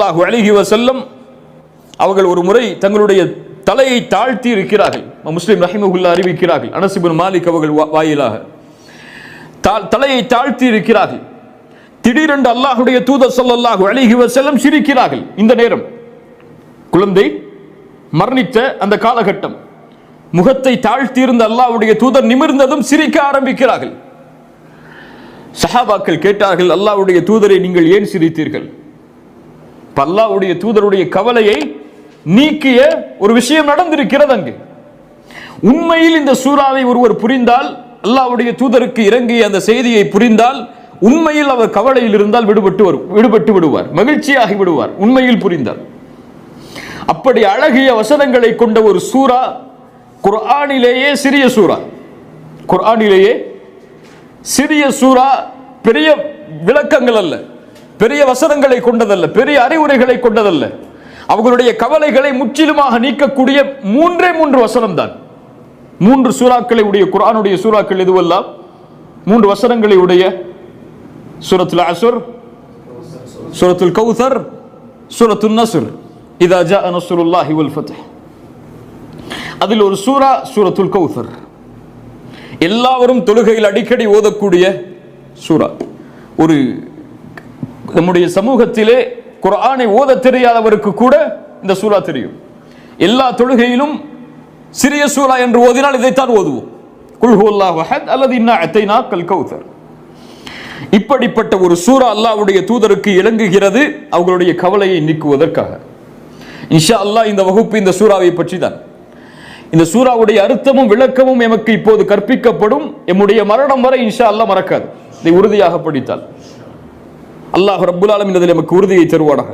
அல்லாஹு அலிஹி வசல்லம் அவர்கள் ஒரு முறை தங்களுடைய தலையை தாழ்த்தி இருக்கிறார்கள். முஸ்லிம் ரஹிமகுல்லா அறிவிக்கிறார்கள். அனசிபின் மாலிக் அவர்கள் வாயிலாக. தலையை தாழ்த்தி இருக்கிறார்கள். திடீரென்று அல்லாஹுடைய தூதர் ஸல்லல்லாஹு அழகி வசல்லம் சிரிக்கிறார்கள். இந்த நேரம். குழந்தை மரணித்த அந்த காலகட்டம். முகத்தை தாழ்த்தியிருந்த அல்லாஹுடைய தூதர் நிமிர்ந்ததும் சிரிக்க ஆரம்பிக்கிறார்கள். சஹாபாக்கள் கேட்டார்கள் அல்லாஹுடைய தூதரை நீங்கள் ஏன் சிரித்தீர்கள்? இப்ப தூதருடைய கவலையை நீக்கிய ஒரு விஷயம் நடந்திருக்கிறது அங்கு. உண்மையில் இந்த சூறாவை ஒருவர் புரிந்தால் அல்லாவுடைய தூதருக்கு இறங்கிய அந்த செய்தியை புரிந்தால் உண்மையில் அவர் கவலையில் இருந்தால் விடுபட்டு வரும் விடுபட்டு விடுவார் மகிழ்ச்சியாகி விடுவார் உண்மையில் புரிந்தால். அப்படி அழகிய வசனங்களை கொண்ட ஒரு சூரா குர்ஆனிலேயே சிறிய சூரா குர்ஆனிலேயே சிறிய சூரா பெரிய விளக்கங்கள் அல்ல. பெரிய வசனங்களை கொண்டதல்ல பெரிய அறிவுரைகளை கொண்டதல்ல. அவர்களுடைய கவலைகளை முற்றிலுமாக நீக்கக்கூடிய மூன்றே மூன்று வசனம் தான் மூன்று சூறாக்களை உடைய குரானுடைய சூறாக்கள் எதுவெல்லாம்? மூன்று வசனங்களை உடைய சூரத்துல் அசுர் சூரத்துல் கௌசர் சூரத்துல் நசுர். இதா ஜா நஸ்ருல்லாஹி வல் ஃபத்ஹ். அதில் ஒரு சூரா சூரத்துல் கௌசர் எல்லாவரும் தொழுகையில் அடிக்கடி ஓதக்கூடிய சூரா ஒரு நம்முடைய சமூகத்திலே குரானை ஓத தெரியாதவருக்கு கூட இந்த சூரா தெரியும். எல்லா தொழுகையிலும் சிறிய சூரா என்று ஓதினால் இதைத்தான் ஓதுவோம். குல் வஹத் அல்லது இன்னா அத்தைனா கல் கௌதர். இப்படிப்பட்ட ஒரு சூரா அல்லாவுடைய தூதருக்கு இறங்குகிறது அவர்களுடைய கவலையை நீக்குவதற்காக. இன்ஷா அல்லாஹ் இந்த வகுப்பு இந்த சூறாவை பற்றி தான் இந்த சூறாவுடைய அர்த்தமும் விளக்கமும் எமக்கு இப்போது கற்பிக்கப்படும். எம்முடைய மரணம் வரை இன்ஷா அல்லா மறக்காது. இதை உறுதியாக படித்தால். அல்லாஹ் ரப்புல் ஆலமீன் நமக்கு எமக்கு உறுதியை தருவானாக.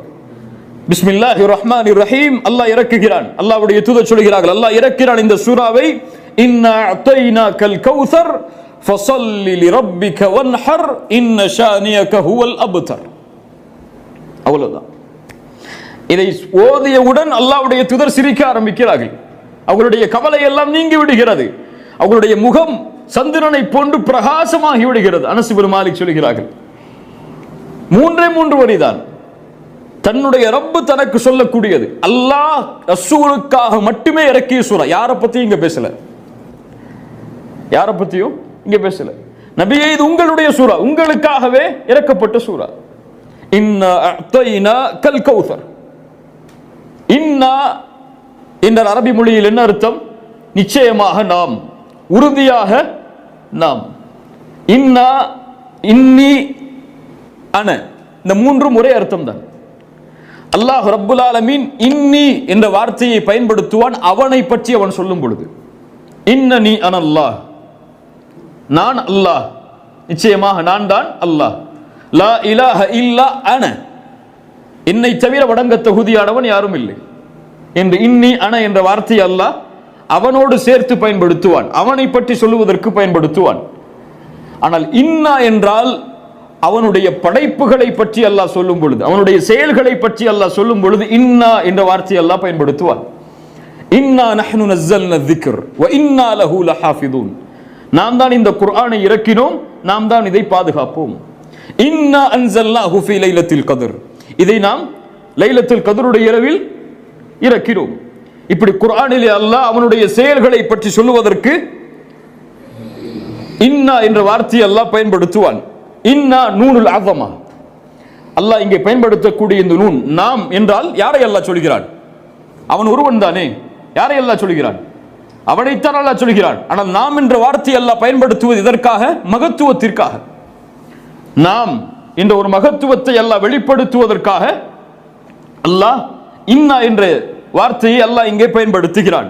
பிஸ்மில்லாஹி ரஹ்மான் ரஹீம் அல்லாஹ் இறக்குகிறான். அல்லாஹ்வுடைய தூதர் சொல்கிறார்கள் அல்லாஹ் இறக்கிறான் இந்த சூறாவை. இன்னா அத்தைனாக்கல் கௌசர் ஃபஸல்லி லிரப்பிக வன்ஹர் இன்ன ஷானியக ஹுவல் அபுதர். அவ்வளவுதான். இதை ஓதியவுடன் அல்லாஹ்வுடைய தூதர் சிரிக்க ஆரம்பிக்கிறார்கள். அவர்களுடைய கவலை எல்லாம் நீங்கி விடுகிறது. அவர்களுடைய முகம் சந்திரனை போன்று பிரகாசமாகி விடுகிறது. அனஸ் மாலிக் சொல்கிறார்கள் மூன்றே மூன்று வரிதான் தன்னுடைய ரப்பு தனக்கு சொல்லக்கூடியது. அல்லாஹ் ரசூலுக்காக மட்டுமே இறக்கிய சூரா யாரை பத்தியும் இங்க பேசல. யாரை பத்தியும் இங்க பேசல. நபியே இது உங்களுடைய சூரா உங்களுக்காகவே இறக்கப்பட்ட சூரா இன்னா கல் கௌசர் இன்னா என்ற அரபி மொழியில் என்ன அர்த்தம்? நிச்சயமாக நாம். உறுதியாக நாம். இன்னா இன்னி அன இந்த மூன்றும் ஒரே அர்த்தம் தான் அல்லாஹ் ரப்புல் ஆலமீன் இன்னி என்ற வார்த்தையை பயன்படுத்துவான் அவனை பற்றி அவன் சொல்லும் பொழுது. இன்னி அன் அல்லாஹ். நான் அல்லாஹ். நிச்சயமாக நான் தான் அல்லாஹ். லா இலாஹ இல்லா அன. என்னை தவிர வடங்க தகுதியானவன் யாரும் இல்லை. என்று இன்னி அன என்ற வார்த்தை அல்லாஹ் அவனோடு சேர்த்து பயன்படுத்துவான். அவனை பற்றி சொல்லுவதற்கு பயன்படுத்துவான். ஆனால் இன்னா என்றால் அவனுடைய படைப்புகளை பற்றி அல்லாஹ் சொல்லும் பொழுது அவனுடைய செயல்களை பற்றி அல்லாஹ் சொல்லும் பொழுது இன்னா என்ற வார்த்தையை அல்லாஹ் பயன்படுத்துவார் இன்னா நஹ்னு நஸ்ஸல்ன திக்ர் வ இன்னா லஹு லஹாஃபிதூன். நாம் தான் இந்த குர்ஆனை இறக்கினோம் நாம் தான் இதை பாதுகாப்போம். இன்னா அன்சல்லாஹு ஃபீ லைலத்தில் கதர். இதை நாம் லைலத்தில் கதருடைய இரவில் இறக்கிறோம் இப்படி குர்ஆனிலே அல்லாஹ் அவனுடைய செயல்களை பற்றி சொல்லுவதற்கு இன்னா என்ற வார்த்தையை அல்லாஹ் பயன்படுத்துவான். இன்னா நூனுல் அஸமா. அல்லாஹ் இங்கே பயன்படுத்தக்கூடிய இந்த நூன் நாம் என்றால் யாரை அல்லாஹ் சொல்கிறான்? அவன் ஒருவன் தானே. யாரை அல்லாஹ் சொல்கிறான்? அவனைத்தான் அல்லாஹ் சொல்கிறான். ஆனால் நாம் என்ற வார்த்தையை அல்லாஹ் பயன்படுத்துவது இதற்காக மகத்துவத்திற்காக. நாம் என்ற ஒரு மகத்துவத்தை அல்லாஹ் வெளிப்படுத்துவதற்காக அல்லாஹ் இன்னா என்ற வார்த்தையை அல்லாஹ் இங்கே பயன்படுத்துகிறான்.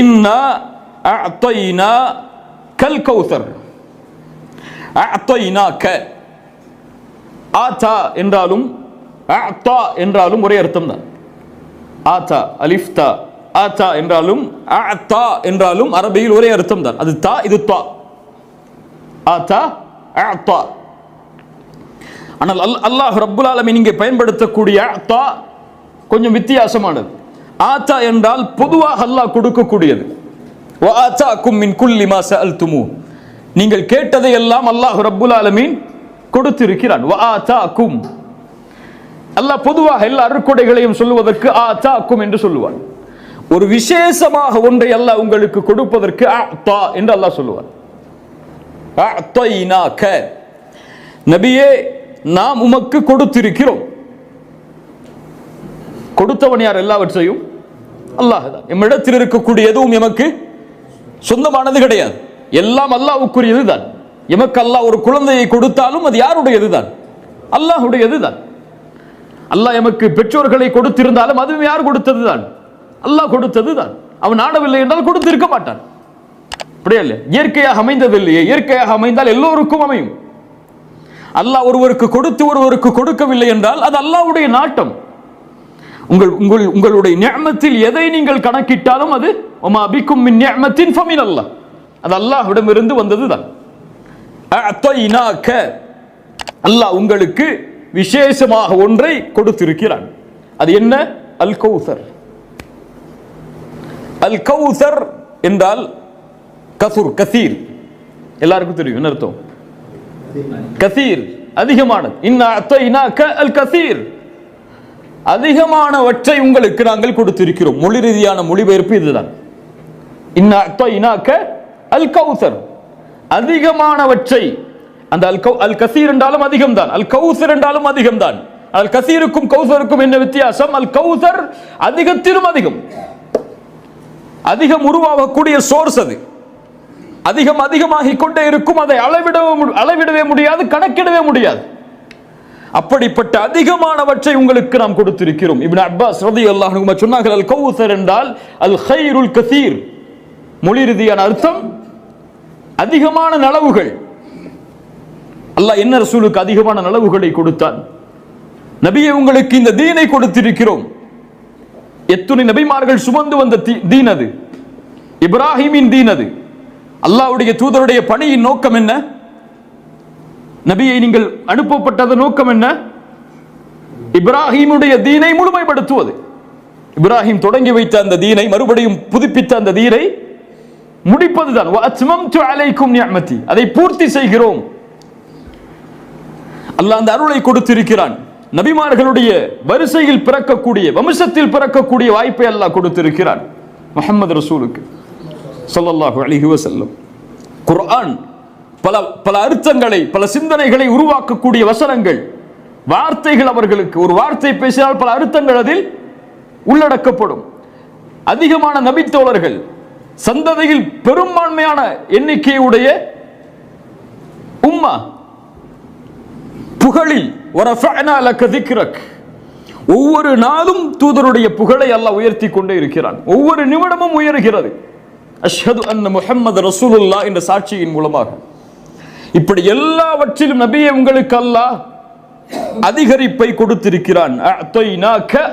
இன்னா அத்தைனா கல் கௌசர் ஆத்தா என்றாலும் அஅத்தா என்றாலும் ஒரே அர்த்தம் தான். ஆத்தா அலிஃப்தா. ஆத்தா என்றாலும் அஅத்தா என்றாலும் அரபியில் ஒரே அர்த்தம் தான். அது தா இது தா. ஆத்தா அஅத்தா ஆனால் அல் அல்லாஹ் ரப்புல் ஆலமீன் இங்கே பயன்படுத்தக்கூடிய தா கொஞ்சம் வித்தியாசமானது. ஆத்தா என்றால் பொதுவாக அல்லாஹ் கொடுக்கக்கூடியது. வா ஆத்தாக்கும் குல்லி மாச அல் துமு நீங்கள் கேட்டதை எல்லாம் அல்லாஹ் ரப்புல் ஆலமீன் கொடுத்திருக்கிறான். வா ஆத்தாக்கும் அல்லாஹ் பொதுவாக எல்லா அருக்குடைகளையும் சொல்லுவதற்கு ஆ தாக்கும் என்று சொல்லுவான். ஒரு விசேஷமாக ஒன்றை அல்லாஹ் உங்களுக்கு கொடுப்பதற்கு அ தா என்று அல்லாஹ் சொல்லுவான். அஅத்தைனாக. நபியே நாம் உமக்கு கொடுத்திருக்கிறோம். கொடுத்தவன் யார் எல்லாவற்றையும்? அல்லாஹ் தான். எம்மிடத்தில் இருக்கக்கூடிய எதுவும் எமக்கு சொந்தமானது கிடையாது. எல்லாம் அல்லாவுக்குரியது தான் எமக்கு அல்லாஹ் ஒரு குழந்தையை கொடுத்தாலும் அது யாருடையது தான் அல்லாஹுடையது தான் அல்லாஹ் எமக்கு பெற்றோர்களை கொடுத்திருந்தாலும் அதுவும் யார் கொடுத்தது தான் அல்லாஹ் கொடுத்தது தான் அவன் நாடவில்லை என்றால் கொடுத்திருக்க மாட்டான். அப்படியே இல்லை. இயற்கையாக அமைந்தது இல்லையே இயற்கையாக அமைந்தால் எல்லோருக்கும் அமையும். அல்லாஹ் ஒருவருக்கு கொடுத்து ஒருவருக்கு கொடுக்கவில்லை என்றால் அது அல்லாஹ்வுடைய நாட்டம். உங்கள் உங்கள் உங்களுடைய நியமத்தில் எதை நீங்கள் கணக்கிட்டாலும் அது ஒமா அபிக்கும் மின் நியமத்தின் ஃபமின் அல்லாஹ். அது அல்லாஹ்விடமிருந்து வந்ததுதான். தான் அல்லாஹ் உங்களுக்கு விசேஷமாக ஒன்றை கொடுத்திருக்கிறான். அது என்ன? அல் கௌசர் அல் கௌசர் என்றால் கசூர் கசீர். எல்லாருக்கும் தெரியும் என்ன அர்த்தம்? கசீர் அதிகமானது. இன்ன அல் கசீர் அதிகமானவற்றை உங்களுக்கு நாங்கள் கொடுத்திருக்கிறோம். மொழி ரீதியான மொழிபெயர்ப்பு இதுதான். இன்ன இனாக்க அல் கௌசர் அதிகமானவற்றை அந்த அல் கௌ அல் கசீர் என்றாலும் அதிகம்தான். அல் கௌசர் என்றாலும் அதிகம்தான். அல் கசீருக்கும் கௌசருக்கும் என்ன வித்தியாசம்? அல் கௌசர் அதிகத்திலும் அதிகம். அதிகம் உருவாகக்கூடிய சோர்ஸ் அது. அதிகம் அதிகமாகிக் கொண்டே இருக்கும். அதை அளவிடவே அளவிடவே முடியாது கணக்கிடவே முடியாது. அப்படிப்பட்ட அதிகமானவற்றை உங்களுக்கு நாம் கொடுத்திருக்கிறோம். இப்னு அப்பாஸ் ரதி அல்லாஹ் சொன்னார்கள் அல் கௌசர் என்றால் அல் ஹைருல் கசீர். மொழி ரீதியான அர்த்தம் அதிகமான நலவுகள். அல்லாஹ் என்ன ரசூலுக்கு அதிகமான நலவுகளை கொடுத்தான்? நபியை உங்களுக்கு இந்த தீனை கொடுத்திருக்கிறோம். எத்துணை நபிமார்கள் சுமந்து வந்த தீ- தீன் அது. இப்ராஹிமின் தீன் அது. அல்லாஹ்வுடைய தூதருடைய பணியின் நோக்கம் என்ன? நபியை நீங்கள் அனுப்பப்பட்டது நோக்கம் என்ன? இப்ராஹிமுடைய தீனை முழுமைப்படுத்துவது. இப்ராஹிம் தொடங்கி வைத்த அந்த தீனை மறுபடியும் புதுப்பித்த அந்த தீனை முடிப்பதுதான். அலைக்கும் அதை பூர்த்தி செய்கிறோம். அல்லாஹ் அந்த அருளை கொடுத்திருக்கிறான். நபிமார்களுடைய வரிசையில் பிறக்கக்கூடிய வம்சத்தில் பிறக்கக்கூடிய வாய்ப்பை அல்லாஹ் கொடுத்திருக்கிறான். முகமது ரசூலுக்கு சொல்லல்லாஹு அலைஹி வசல்லம் குர்ஆன் பல பல அர்த்தங்களை பல சிந்தனைகளை உருவாக்கக்கூடிய வசனங்கள். வார்த்தைகள் அவர்களுக்கு ஒரு வார்த்தை பேசினால் பல அர்த்தங்கள் அதில் உள்ளடக்கப்படும். அதிகமான நபித்தோழர்கள் சந்ததியில் பெரும்பான்மையான எண்ணிக்கையுடைய உம்மா. புகழில் ஒவ்வொரு நாளும் தூதருடைய புகழை அல்லா உயர்த்தி கொண்டே இருக்கிறான். ஒவ்வொரு நிமிடமும் உயர்கிறது. அஷ்ஹது அன் முஹம்மது ரசூலுல்லா என்ற சாட்சியின் மூலமாக. இப்படி எல்லாவற்றிலும் நபியை உங்களுக்கு அல்லாஹ் அதிகரிப்பை கொடுத்திருக்கிறான்.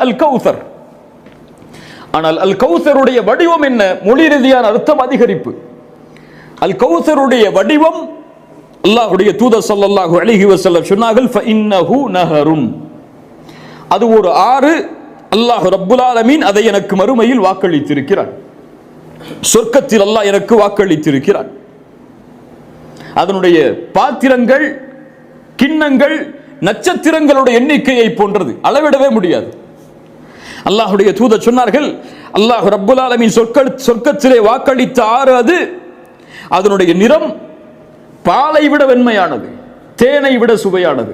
அல் கௌசர் ஆனால் அல் கௌசருடைய வடிவம் என்ன? மொழி ரீதியான அர்த்தம் அதிகரிப்பு. அல் கௌசருடைய வடிவம் அல்லாஹ்வுடைய தூதர் ஸல்லல்லாஹு அலைஹி வசல்லம் சொன்னார்கள் நஹருன். அது ஒரு ஆறு அல்லாஹ் ரப்புல் அதை எனக்கு மறுமையில் வாக்களித்திருக்கிறான். சொர்க்கத்தில் அல்லாஹ் எனக்கு வாக்களித்திருக்கிறான். அதனுடைய பாத்திரங்கள் கிண்ணங்கள் நட்சத்திரங்களுடைய எண்ணிக்கையை போன்றது. அளவிடவே முடியாது. அல்லாஹுடைய தூதர் சொன்னார்கள் அல்லாஹ் ரப்புல் ஆலமின் சொற்க சொர்க்கத்திலே வாக்களித்த ஆறு அது? அதனுடைய நிறம் பாலை விட வெண்மையானது தேனை விட சுவையானது.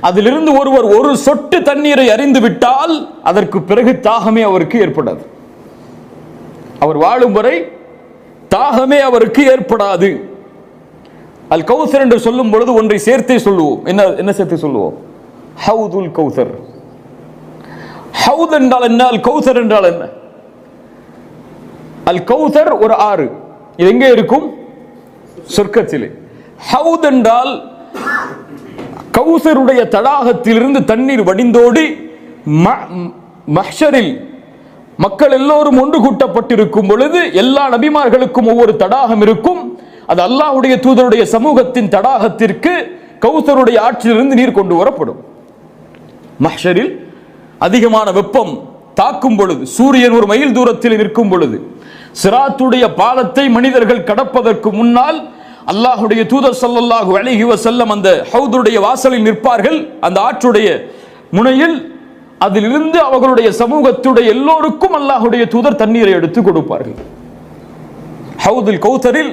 அதிலிருந்து ஒருவர் ஒரு சொட்டு தண்ணீரை அறிந்து விட்டால் அதற்கு பிறகு தாகமே அவருக்கு ஏற்படாது. அவர் வாழும் வரை தாகமே அவருக்கு ஏற்படாது. அல் கௌசர் என்று சொல்லும் பொழுது ஒன்றை சேர்த்தே சொல்லுவோம். என்ன என்ன சேர்த்து சொல்லுவோம்? ஹவுதுல் கௌசர். ஹவுத் என்றால் என்ன? அல் கௌசர் என்றால் என்ன? அல் கௌசர் ஒரு ஆறு. இது எங்கே இருக்கும்? சொர்க்கத்திலே. ஹவுத் என்றால் கௌசருடைய தடாகத்திலிருந்து தண்ணீர் வடிந்தோடி ம- மஹ்ஷரில் மக்கள் எல்லோரும் ஒன்று கூட்டப்பட்டிருக்கும் பொழுது எல்லா நபிமார்களுக்கும் ஒவ்வொரு தடாகம் இருக்கும். அது அல்லாஹ்வுடைய தூதருடைய சமூகத்தின் தடாகத்திற்கு கௌசருடைய ஆற்றிலிருந்து நீர் கொண்டு வரப்படும். மஹ்ஷரில் அதிகமான வெப்பம் தாக்கும் பொழுது சூரியன் ஒரு மைல் தூரத்தில் நிற்கும் பொழுது சிராத்துடைய பாலத்தை மனிதர்கள் கடப்பதற்கு முன்னால் அல்லாஹுடைய தூதர் சல்லல்லாஹு அழகி செல்லம் அந்த ஹவுதுடைய வாசலில் நிற்பார்கள். அந்த ஆற்றுடைய முனையில் அதிலிருந்து அவர்களுடைய சமூகத்துடைய எல்லோருக்கும் அல்லாஹுடைய தூதர் தண்ணீரை எடுத்து கொடுப்பார்கள். ஹவுதில் கௌதரில்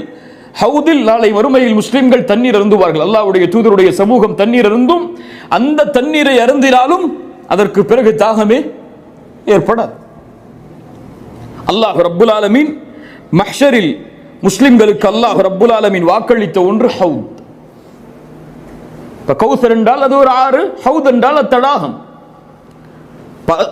ஹவுதில் நாளை வறுமையில் முஸ்லிம்கள் தண்ணீர் அருந்துவார்கள். அல்லாஹுடைய தூதருடைய சமூகம் தண்ணீர் அருந்தும் அந்த தண்ணீரை அருந்தினாலும் அதற்கு பிறகு தாகமே ஏற்படாது. அல்லாஹ் ரப்புல் ஆலமீன் மஹ்ஷரில் முஸ்லிம்களுக்கு அல்லாஹ் ரப்புல் ஆலமீன் வாக்களித்த ஒன்று ஹவுத். இப்ப கௌசர் என்றால் அது ஒரு ஆறு ஹவுத் என்றால் அது தடாகம். ப-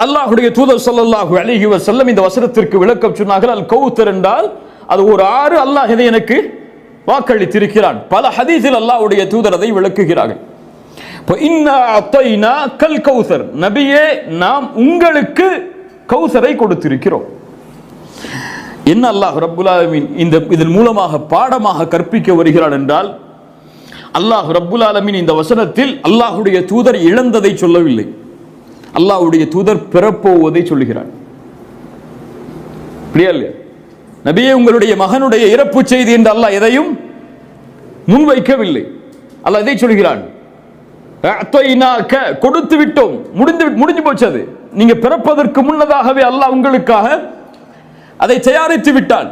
தூதர் ஸல்லல்லாஹு அலைஹி செல்லம் இந்த வசனத்திற்கு விளக்கம் சொன்னார்கள் அல் கௌத்தர் என்றால் அது ஒரு ஆறு அல்லாஹ் இதை எனக்கு வாக்களித்திருக்கிறான். பல ஹதீஸில் அல்லாஹ்வுடைய தூதர் அதை விளக்குகிறார்கள். இப்போ இன்னா அத்தைனா கல் கௌசர் நபியே நாம் உங்களுக்கு கௌசரை கொடுத்திருக்கிறோம். என்ன அல்லாஹ் ரப்புல் இந்த இதன் மூலமாக பாடமாக கற்பிக்க வருகிறான் என்றால் அல்லாஹ் ரப்புல் இந்த வசனத்தில் அல்லாஹுடைய தூதர் இழந்ததை சொல்லவில்லை. அல்லாஹ்வுடைய தூதர் பெறப்போவதை சொல்லுகிறான். இல்லையா? நபியே உங்களுடைய மகனுடைய இறப்பு செய்தி என்று அல்லாஹ் எதையும் முன்வைக்கவில்லை. அல்லாஹ் இதை சொல்கிறான் கொடுத்து விட்டோம். முடிந்து முடிஞ்சு போச்சு அது. நீங்க பிறப்பதற்கு முன்னதாகவே அல்லாஹ் உங்களுக்காக அதை தயாரித்து விட்டான்.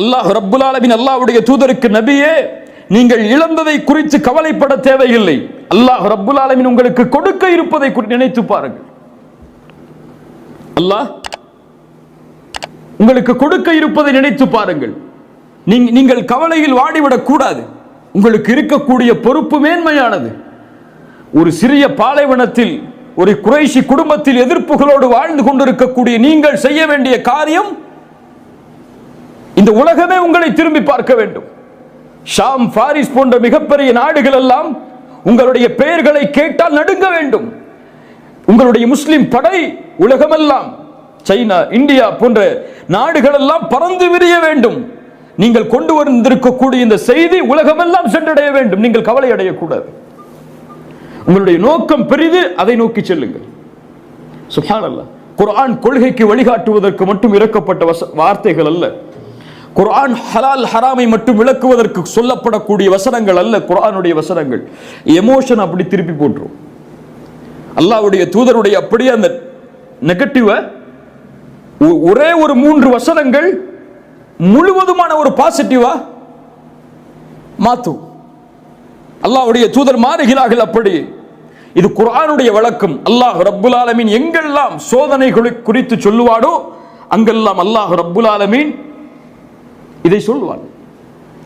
அல்லாஹ் ரப்புல் ஆலமின் அல்லாஹ்வுடைய தூதருக்கு நபியே நீங்கள் இழந்ததை குறித்து கவலைப்பட தேவையில்லை. அல்லாஹ் ரப்புல் ஆலமின் உங்களுக்கு கொடுக்க இருப்பதை நினைத்து பாருங்கள். அல்லாஹ் உங்களுக்கு கொடுக்க இருப்பதை நினைத்து பாருங்கள். நீங்கள் கவலையில் வாடிவிடக் கூடாது உங்களுக்கு இருக்கக்கூடிய பொறுப்பு மேன்மையானது. ஒரு சிறிய பாலைவனத்தில் ஒரு குறைஷி குடும்பத்தில் எதிர்ப்புகளோடு வாழ்ந்து கொண்டிருக்கக்கூடிய நீங்கள் செய்ய வேண்டிய காரியம் இந்த உலகமே உங்களை திரும்பி பார்க்க வேண்டும். ஷாம் பாரிஸ் போன்ற மிகப்பெரிய நாடுகள் எல்லாம் உங்களுடைய பெயர்களை கேட்டால் நடுங்க வேண்டும். உங்களுடைய முஸ்லிம் படை உலகமெல்லாம் சைனா இந்தியா போன்ற நாடுகள் எல்லாம் பறந்து விரிய வேண்டும். நீங்கள் கொண்டு வந்திருக்கக்கூடிய இந்த செய்தி உலகமெல்லாம் சென்றடைய வேண்டும். நீங்கள் கவலை அடையக்கூடாது. உங்களுடைய நோக்கம் பெரிது அதை நோக்கி செல்லுங்கள். சுப்ஹானல்லாஹ் குர்ஆன் கொள்கைக்கு வழிகாட்டுவதற்கு மட்டும் இறக்கப்பட்ட வச- வார்த்தைகள் அல்ல. குர்ஆன் ஹலால் ஹராமை மட்டும் விளக்குவதற்கு சொல்லப்படக்கூடிய வசனங்கள் அல்ல குர்ஆனுடைய வசனங்கள். எமோஷன் அப்படி திருப்பி போட்டுரும். அல்லாஹ்வுடைய தூதருடைய அப்படியே அந்த நெகட்டிவை ஒரே ஒரு மூன்று வசனங்கள் முழுவதுமான ஒரு பாசிட்டிவா மாத்தும். அல்லாஹ்வுடைய தூதர் மாறுகிறார்கள் அப்படி இது குரானுடைய வழக்கம். அல்லாஹ் ரப்புல் ஆலமீன் எங்கெல்லாம் சோதனைகளை குறித்து சொல்லுவாடோ அங்கெல்லாம் அல்லாஹ் ரப்புல் ஆலமீன் இதை சொல்லுவார்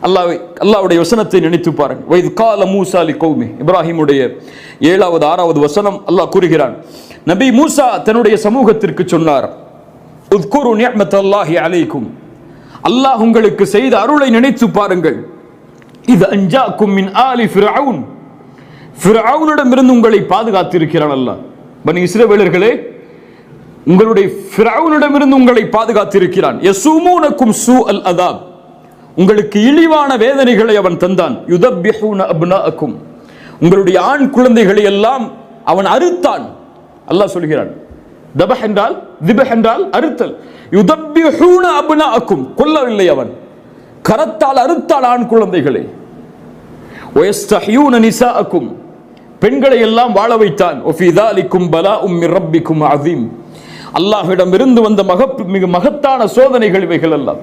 அல்லாஹ் அல்லாவுடைய வசனத்தை நினைத்து பாருங்கள் வைது கால மூசா லி கௌமி. இப்ராஹிமுடைய ஏழாவது ஆறாவது வசனம் அல்லாஹ் கூறுகிறான். நபி மூசா தன்னுடைய சமூகத்திற்கு சொன்னார் உத்குரு நிஅமத்தல்லாஹி அலைக்கும். அல்லாஹ் உங்களுக்கு செய்த அருளை நினைத்து பாருங்கள். இது அஞ்சாக்கும் மின் ஆலி ஃபிரவுன் ஃபிரவுனிடமிருந்து உங்களை பாதுகாத்திருக்கிறான் அல்ல பனி இஸ்ரவேலர்களே உங்களுடைய ஃபிரவுனிடமிருந்து உங்களை பாதுகாத்திருக்கிறான். யசூமூனக்கும் சூ அல் அதாப். உங்களுக்கு இழிவான வேதனைகளை அவன் தந்தான். யுதப்பிஹூன அப்னாக்கும் உங்களுடைய ஆண் குழந்தைகளை எல்லாம் அவன் அறுத்தான். அல்லாஹ் சொல்கிறான் தபஹ் என்றால் திபஹ் என்றால் அறுத்தல். யுதப்பிஹூன அப்னாக்கும் கொல்லவில்லை அவன். கரத்தால் அறுத்தால் ஆண் குழந்தைகளை. வயஸ்தஹ்யூன நிசாஅக்கும். பெண்களை எல்லாம் வாழ வைத்தான். ஒஃபி தாலிக்கும் ரப்பிக்கும் வந்த மக மிக மகத்தான சோதனைகள் இவைகள் எல்லாம்.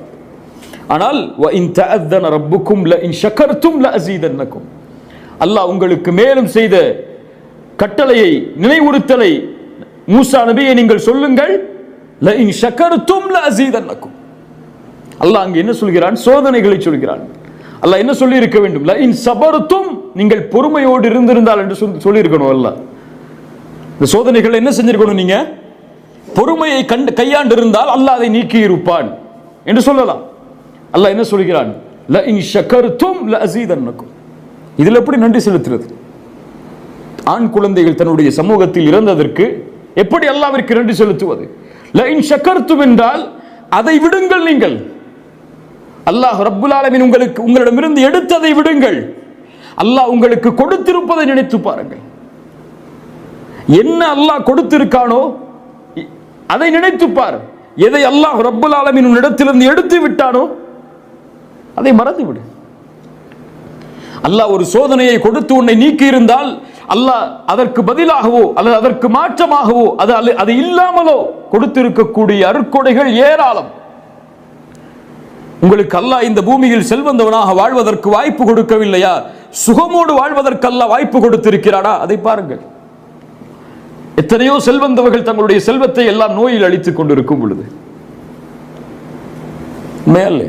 ஆனால் வ இன் ரப்புக்கும் ல இன் அல்லாஹ் உங்களுக்கு மேலும் செய்த கட்டளையை நினைவுறுத்தலை மூசா நபியை நீங்கள் சொல்லுங்கள். ல இன் ல அல்லாஹ் அங்கே என்ன சொல்கிறான்? சோதனைகளை சொல்கிறான். அல்லாஹ் என்ன சொல்லி இருக்க வேண்டும் இன் நீங்கள் பொறுமையோடு இருந்திருந்தால் என்று சொல்லி சொல்லியிருக்கணும் அல்லாஹ் இந்த சோதனைகள் என்ன செஞ்சிருக்கணும் நீங்க? பொறுமையை கண்டு கையாண்டு இருந்தால் அல்லாஹ் அதை நீக்கி இருப்பான் என்று சொல்லலாம். அல்லாஹ் என்ன சொல்கிறான்? ல இன் ஷக்கருத்தும் ல அஸீதன்னக்கும் இதில் எப்படி நன்றி செலுத்துறது? ஆண் குழந்தைகள் தன்னுடைய சமூகத்தில் இறந்ததற்கு எப்படி அல்லாவிற்கு நன்றி செலுத்துவது? ல இன் ஷக்கர்தும் என்றால் அதை விடுங்கள் நீங்கள். அல்லாஹ் ரப்புல் ஆலமின் உங்களுக்கு உங்களிடமிருந்து எடுத்ததை விடுங்கள். அல்லாஹ் உங்களுக்கு கொடுத்திருப்பதை நினைத்து பாருங்கள். என்ன அல்லாஹ் கொடுத்திருக்கானோ அதை நினைத்து பாரு. எதை அல்லாஹ் ரப்பல் ஆலமின் இடத்திலிருந்து எடுத்து விட்டானோ அதை மறந்து விடு அல்லாஹ் ஒரு சோதனையை கொடுத்து உன்னை நீக்கி இருந்தால் அல்லாஹ் அதற்கு பதிலாகவோ அல்லது அதற்கு மாற்றமாகவோ அது அல்ல- அது இல்லாமலோ கொடுத்திருக்கக்கூடிய அருட்கொடைகள் ஏராளம். உங்களுக்கு அல்லாஹ் இந்த பூமியில் செல்வந்தவனாக வாழ்வதற்கு வாய்ப்பு கொடுக்கவில்லையா? சுகமோடு வாழ்வதற்கல்ல வாய்ப்பு கொடுத்திருக்கிறாரா? அதை பாருங்கள். எத்தனையோ செல்வந்தவர்கள் தங்களுடைய செல்வத்தை எல்லாம் நோயில் அழித்துக் கொண்டிருக்கும் பொழுது. மேலே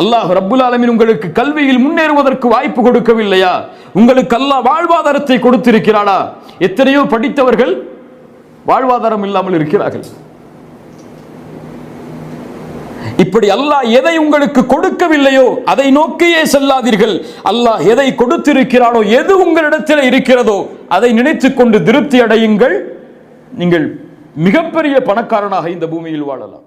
அல்லாஹ் ரப்புல் ஆலமின் உங்களுக்கு கல்வியில் முன்னேறுவதற்கு வாய்ப்பு கொடுக்கவில்லையா? உங்களுக்கு அல்லாஹ் வாழ்வாதாரத்தை கொடுத்திருக்கிறாரா எத்தனையோ படித்தவர்கள் வாழ்வாதாரம் இல்லாமல் இருக்கிறார்கள். இப்படி அல்லாஹ் எதை உங்களுக்கு கொடுக்கவில்லையோ அதை நோக்கியே செல்லாதீர்கள். அல்லாஹ் எதை கொடுத்திருக்கிறானோ எது உங்களிடத்தில் இருக்கிறதோ அதை நினைத்துக் கொண்டு திருப்தி அடையுங்கள். நீங்கள் மிகப்பெரிய பணக்காரனாக இந்த பூமியில் வாழலாம்.